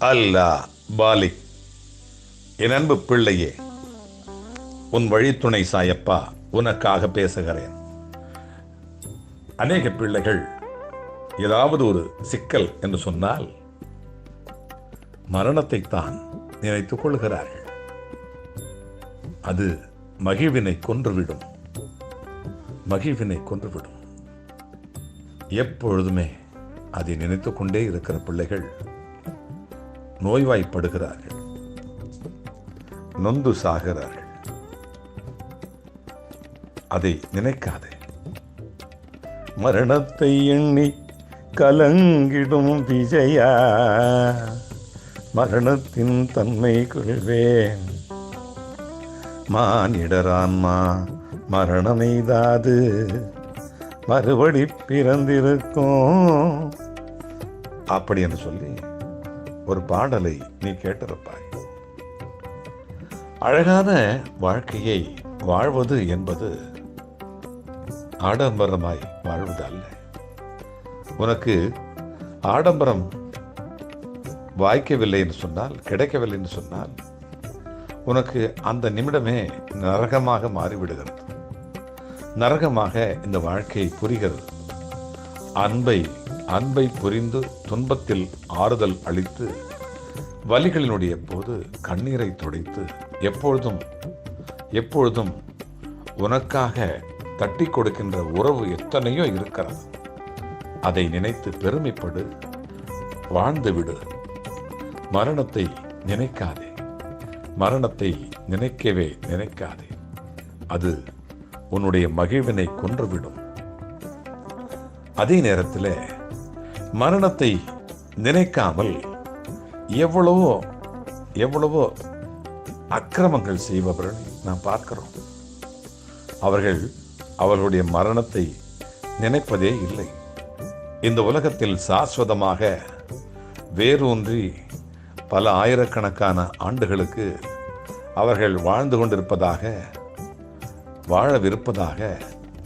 அல்லா folic என் அன்பு பிள்ளையே உன் வழித்துணை சாயப்பா உனக்காக பேசுகிறேன். அநேக பிள்ளைகள் ஏதாவது ஒரு சிக்கல் என்று சொன்னால் மரணத்தை தான் நினைத்துக் கொள்கிறார்கள். அது மகிழ்வினை கொன்றுவிடும். மகிழ்வினை கொன்றுவிடும். எப்பொழுதுமே அதை நினைத்துக்கொண்டே இருக்கிற பிள்ளைகள் நோய்வாய்ப்படுகிறார்கள். நொந்து சாகிறார்கள். அதை நினைக்காதே. மரணத்தை எண்ணி கலங்கிடும் விஜயா. மரணத்தின் தன்மை கொள்வேன். மானிடரான்மா மரணமெய்தாது மறுபடி பிறந்திருக்கும். அப்படி என்று சொல்லி ஒரு பாடலை நீ கேட்டிருப்பாய். அழகான வாழ்க்கையை வாழ்வது என்பது ஆடம்பரமாய் வாழ்வது அல்ல உனக்கு ஆடம்பரம் வாய்க்கவில்லை என்று சொன்னால் கிடைக்கவில்லை என்று சொன்னால் உனக்கு அந்த நிமிடமே நரகமாக மாறிவிடுகிறது. நரகமாக இந்த வாழ்க்கை புரிகிறது. அன்பை அன்பை புரிந்து துன்பத்தில் ஆறுதல் அளித்து வலிகளினுடைய போது கண்ணீரை துடைத்து எப்பொழுதும் எப்பொழுதும் உனக்காக தட்டி கொடுக்கின்ற உறவு எத்தனையோ இருக்கிறது. அதை நினைத்து பெருமைப்படு வாழ்ந்து விடு மரணத்தை நினைக்காதே. மரணத்தை நினைக்கவே நினைக்காதே. அது உன்னுடைய மகிழ்வினை கொன்றுவிடும். அதே நேரத்தில் மரணத்தை நினைக்காமல் எவ்வளவோ எவ்வளவோ அக்கிரமங்கள் செய்பவர்கள் நாம் பார்க்கிறோம். அவர்கள் அவர்களுடைய மரணத்தை நினைப்பதே இல்லை. இந்த உலகத்தில் சாஸ்வதமாக வேரூன்றி பல ஆயிரக்கணக்கான ஆண்டுகளுக்கு அவர்கள் வாழ்ந்து கொண்டிருப்பதாக வாழவிருப்பதாக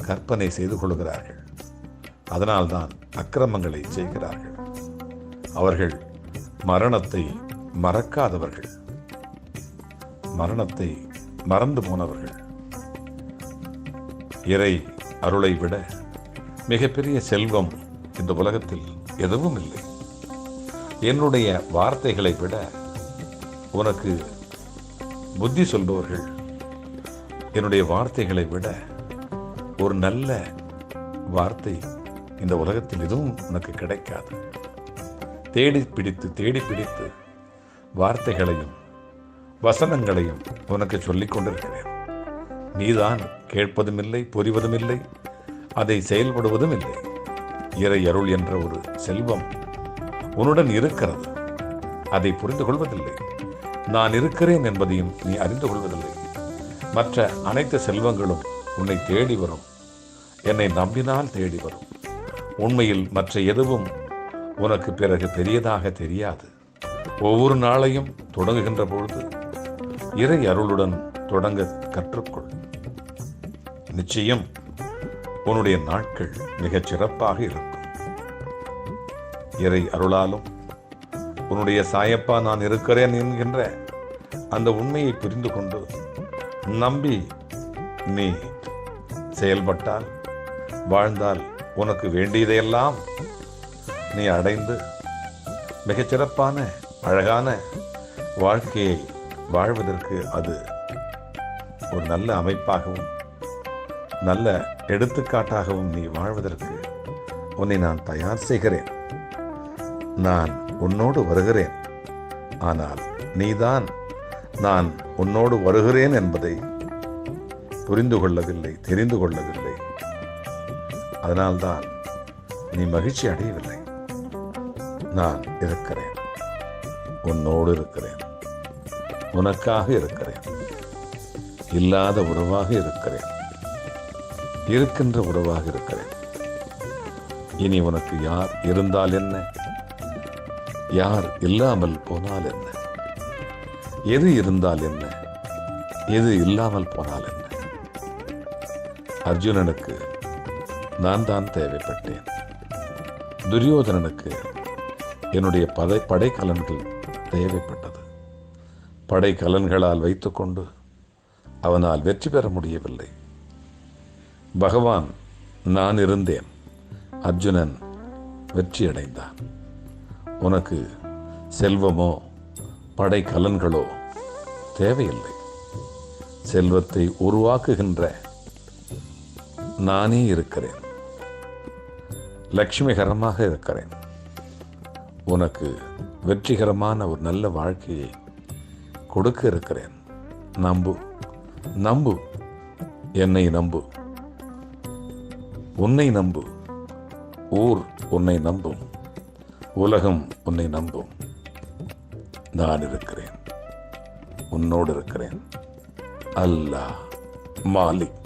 கற்பனை செய்து கொள்கிறார்கள். அதனால்தான் அக்கிரமங்களை செய்கிறார்கள். அவர்கள் மரணத்தை மறக்காதவர்கள். மரணத்தை மறந்து போனவர்கள். இறை அருளை விட மிகப்பெரிய செல்வம் இந்த உலகத்தில் எதுவும் இல்லை. என்னுடைய வார்த்தைகளை விட உனக்கு புத்தி சொல்பவர்கள் என்னுடைய வார்த்தைகளை விட ஒரு நல்ல வார்த்தை இந்த உலகத்தில் எதுவும் உனக்கு கிடைக்காது. தேடி பிடித்து தேடி பிடித்து வார்த்தைகளையும் வசனங்களையும் உனக்கு சொல்லிக் கொண்டிருக்கிறேன். நீதான் கேட்பதும் இல்லை புரிவதும் இல்லை அதை செயல்படுவதும் இல்லை இறை அருள் என்ற ஒரு செல்வம் உன்னுடன் இருக்கிறது. அதை புரிந்து கொள்வதில்லை. நான் இருக்கிறேன் என்பதையும் நீ அறிந்து கொள்வதில்லை. மற்ற அனைத்து செல்வங்களும் உன்னை தேடி வரும். என்னை நம்பினால் தேடி வரும். உண்மையில் மற்ற எதுவும் உனக்கு பிறகு பெரியதாக தெரியாது. ஒவ்வொரு நாளையும் தொடங்குகின்ற பொழுது இறை அருளுடன் தொடங்க கற்றுக்கொள். நிச்சயம் உன்னுடைய நாட்கள் மிகச் சிறப்பாக இருக்கும். இறை அருளாலும் உன்னுடைய சாயப்பா நான் இருக்கிறேன் என்கின்ற அந்த உண்மையை புரிந்து கொண்டு நம்பி நீ செயல்பட்டால் வாழ்ந்தால் உனக்கு வேண்டியதையெல்லாம் நீ அடைந்து மிகச்சிறப்பான அழகான வாழ்க்கையை வாழ்வதற்கு அது ஒரு நல்ல அமைப்பாகவும் நல்ல எடுத்துக்காட்டாகவும் நீ வாழ்வதற்கு உன்னை நான் தயார் செய்கிறேன். நான் உன்னோடு வருகிறேன். ஆனால் நீதான் நான் உன்னோடு வருகிறேன் என்பதை புரிந்து கொள்ளவில்லை தெரிந்து கொள்ளவில்லை. அதனால்தான் நீ மகிழ்ச்சி அடையவில்லை. நான் இருக்கிறேன். உன்னோடு இருக்கிறேன். உனக்காக இருக்கிறேன். இல்லாத உறவாக இருக்கிறேன். இருக்கின்ற உறவாக இருக்கிறேன். இனி உனக்கு யார் இருந்தால் என்ன? யார் இல்லாமல் போனால் என்ன? எது இருந்தால் என்ன? எது இல்லாமல் போனால் என்ன? அர்ஜுனனுக்கு நான் தான் தேவைப்பட்டேன். துரியோதனனுக்கு என்னுடைய படை படைக்கலன்கள் தேவைப்பட்டது. படைக்கலன்களால் வைத்துக்கொண்டு அவனால் வெற்றி பெற முடியவில்லை. பகவான் நான் இருந்தேன். அர்ஜுனன் வெற்றியடைந்தான். உனக்கு செல்வமோ படைக்கலன்களோ தேவையில்லை. செல்வத்தை உருவாக்குகின்ற நானே இருக்கிறேன். லட்சுமிகரமாக இருக்கிறேன். உனக்கு வெற்றிகரமான ஒரு நல்ல வாழ்க்கையை கொடுக்க இருக்கிறேன். நம்பு நம்பு என்னை நம்பு. உன்னை நம்பு ஊர் உன்னை நம்பும் உலகம் உன்னை நம்பும். நான் இருக்கிறேன் உன்னோடு இருக்கிறேன். அல்லாஹ் மாலிக்.